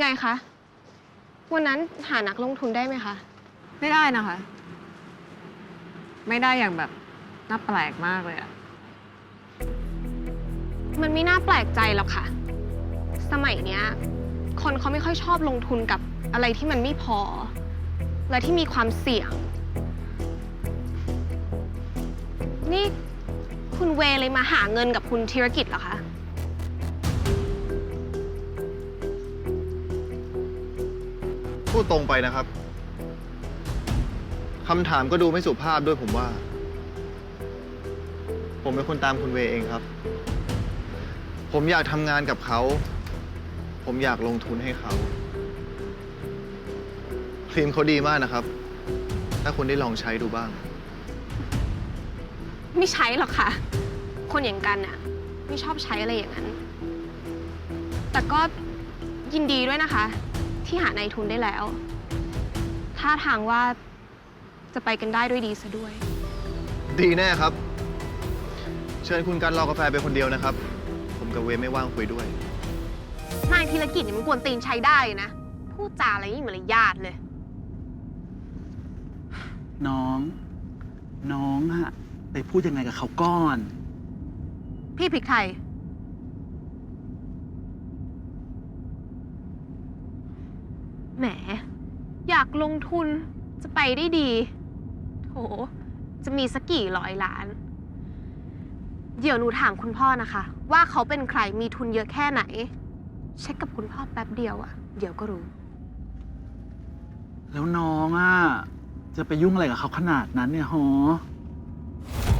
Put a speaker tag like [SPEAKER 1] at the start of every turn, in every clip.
[SPEAKER 1] ไงคะ วันนั้นหานักลงทุนได้ไหมคะ
[SPEAKER 2] ไม่ได้นะคะ ไม่ได้อย่างแบบน่าแปลกมากเลยอะ
[SPEAKER 1] มันไม่น่าแปลกใจหรอกค่ะ สมัยเนี้ย คนเขาไม่ค่อยชอบลงทุนกับอะไรที่มันไม่พอ และที่มีความเสี่ยง นี่คุณเวเลยมาหาเงินกับคุณธีรกิจเหรอคะ
[SPEAKER 3] พูดตรงไปนะครับคำถามก็ดูไม่สุภาพด้วยผมว่า ผมเป็นคนตามคุณเวย์เองครับ ผมอยากทำงานกับเขา ผมอยากลงทุนให้เขาครีมเขาดีมากนะครับ ถ้าคุณได้ลองใช้ดูบ้าง
[SPEAKER 1] ไม่ใช้หรอกค่ะ คนอย่างกันน่ะ ไม่ชอบใช้อะไรอย่างนั้น แต่ก็ยินดีด้วยนะคะ ที่หานายทุนได้แล้วท่าทางว่าจะไปกันได้ด้วยดีซะด้วย
[SPEAKER 3] ดีแน่ครับ เชิญคุณกันรอกาแฟไปคนเดียวนะครับ ผมกับเวย์ไม่ว่างคุยด้วย
[SPEAKER 1] นายธีรกิจเนี่ยมันกวนตีนใช้ได้นะ พูดจาอะไรไม่มีมารยาทเลย
[SPEAKER 4] น้อง น้องอะไปพูดยังไงกับเขาก่อน
[SPEAKER 1] พี่พริกไท แหม อยากลงทุนจะไปได้ดี โถ จะมีสักกี่ร้อยล้าน เดี๋ยวหนูถามคุณพ่อนะคะ ว่าเขาเป็นใครมีทุนเยอะแค่ไหน เช็คกับคุณพ่อแป๊บเดียวอะเดี๋ยวก็รู้
[SPEAKER 4] แล้วน้องอะจะไปยุ่งอะไรกับเขาขนาดนั้นเนี่ยฮอ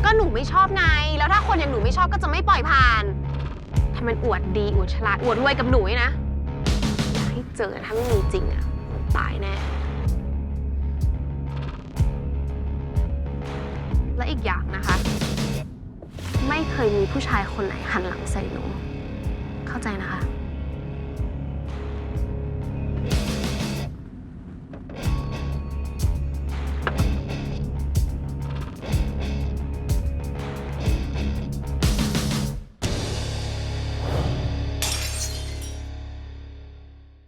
[SPEAKER 1] ก็หนูไม่ชอบไง แล้วถ้าคนอย่างหนูไม่ชอบก็จะไม่ปล่อยผ่าน ถ้ามันอวดดีอวดฉลาดอวดรวยกับหนูนี่นะอยากให้ เจอถ้าไม่มีจริงอะตายแน่ และอีกอย่างนะคะ ไม่เคยมีผู้ชายคนไหนหันหลังใส่หนู เข้าใจนะคะ